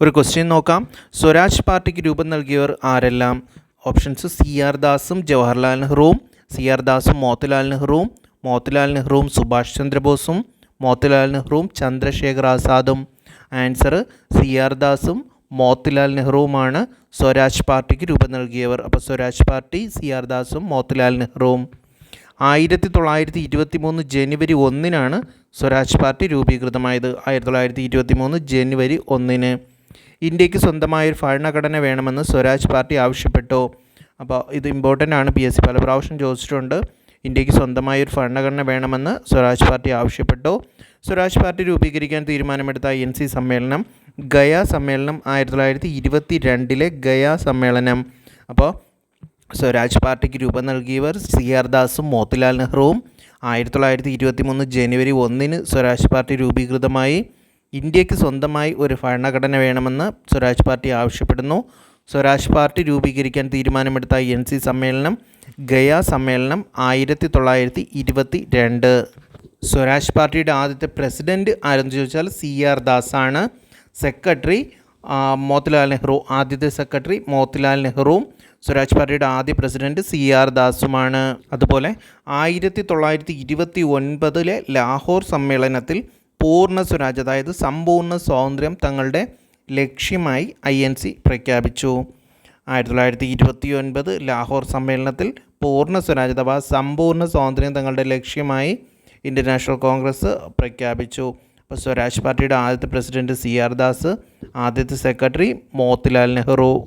ഒരു ക്വസ്റ്റ്യൻ നോക്കാം. സ്വരാജ് പാർട്ടിക്ക് രൂപം നൽകിയവർ ആരെല്ലാം? ഓപ്ഷൻസ് സി ആർ ദാസും ജവഹർലാൽ നെഹ്റുവും സി ആർ ദാസും മോത്തിലാൽ നെഹ്റുവും മോത്തിലാൽ നെഹ്റുവും സുഭാഷ് ചന്ദ്രബോസും മോത്തിലാൽ നെഹ്റുവും ചന്ദ്രശേഖർ ആസാദും. ആൻസർ സി ആർ ദാസും മോത്തിലാൽ നെഹ്റുവുമാണ് സ്വരാജ് പാർട്ടിക്ക് രൂപം നൽകിയവർ. അപ്പോൾ സ്വരാജ് പാർട്ടി സി ആർ ദാസും മോത്തിലാൽ നെഹ്റുവും. ആയിരത്തി തൊള്ളായിരത്തി ഇരുപത്തി മൂന്ന് ജനുവരി ഒന്നിനാണ് സ്വരാജ് പാർട്ടി രൂപീകൃതമായത്. ആയിരത്തി തൊള്ളായിരത്തി ഇരുപത്തി മൂന്ന് ജനുവരി ഒന്നിന്. ഇന്ത്യയ്ക്ക് സ്വന്തമായൊരു ഭരണഘടന വേണമെന്ന് സ്വരാജ് പാർട്ടി ആവശ്യപ്പെട്ടു. അപ്പോൾ ഇത് ഇമ്പോർട്ടന്റ് ആണ്. പി എസ് സി പല പ്രാവശ്യം ചോദിച്ചിട്ടുണ്ട്. ഇന്ത്യയ്ക്ക് സ്വന്തമായ ഒരു ഭരണഘടന വേണമെന്ന് സ്വരാജ് പാർട്ടി ആവശ്യപ്പെട്ടു. സ്വരാജ് പാർട്ടി രൂപീകരിക്കാൻ തീരുമാനമെടുത്ത എൻ സി സമ്മേളനം ഗയ സമ്മേളനം ആയിരത്തി തൊള്ളായിരത്തി ഇരുപത്തി രണ്ടിലെ ഗയ സമ്മേളനം. അപ്പോൾ സ്വരാജ് പാർട്ടിക്ക് രൂപം നൽകിയവർ സി ആർ ദാസും മോത്തിലാൽ നെഹ്റുവും ആയിരത്തി തൊള്ളായിരത്തി ഇരുപത്തി മൂന്ന് ജനുവരി ഒന്നിന് സ്വരാജ് പാർട്ടി രൂപീകൃതമായി. ഇന്ത്യയ്ക്ക് സ്വന്തമായി ഒരു ഭരണഘടന വേണമെന്ന് സ്വരാജ് പാർട്ടി ആവശ്യപ്പെടുന്നു. സ്വരാജ് പാർട്ടി രൂപീകരിക്കാൻ തീരുമാനമെടുത്ത എൻ സി സമ്മേളനം ഗയ സമ്മേളനം ആയിരത്തി തൊള്ളായിരത്തി ഇരുപത്തി രണ്ട് സ്വരാജ് പാർട്ടിയുടെ ആദ്യത്തെ പ്രസിഡന്റ് ആരെന്ന് ചോദിച്ചാൽ സി ആർ ദാസാണ്. സെക്രട്ടറി മോത്തിലാൽ നെഹ്റു. ആദ്യത്തെ സെക്രട്ടറി മോത്തിലാൽ നെഹ്റുവും സ്വരാജ് പാർട്ടിയുടെ ആദ്യ പ്രസിഡന്റ് സി ആർ ദാസുമാണ്. അതുപോലെ ആയിരത്തി തൊള്ളായിരത്തി ഇരുപത്തി ഒൻപതിലെ ലാഹോർ സമ്മേളനത്തിൽ പൂർണ സ്വരാജ് അതായത് സമ്പൂർണ സ്വാതന്ത്ര്യം തങ്ങളുടെ ലക്ഷ്യമായി ഐ എൻ സി പ്രഖ്യാപിച്ചു. ആയിരത്തി തൊള്ളായിരത്തി ഇരുപത്തി ഒൻപത് ലാഹോർ സമ്മേളനത്തിൽ പൂർണ സ്വരാജ് അഥവാ സമ്പൂർണ സ്വാതന്ത്ര്യം തങ്ങളുടെ ലക്ഷ്യമായി ഇന്ത്യൻ നാഷണൽ കോൺഗ്രസ് പ്രഖ്യാപിച്ചു. അപ്പോൾ സ്വരാജ് പാർട്ടിയുടെ ആദ്യത്തെ പ്രസിഡന്റ് സി ആർ ദാസ് ആദ്യത്തെ സെക്രട്ടറി മോത്തിലാൽ നെഹ്റു.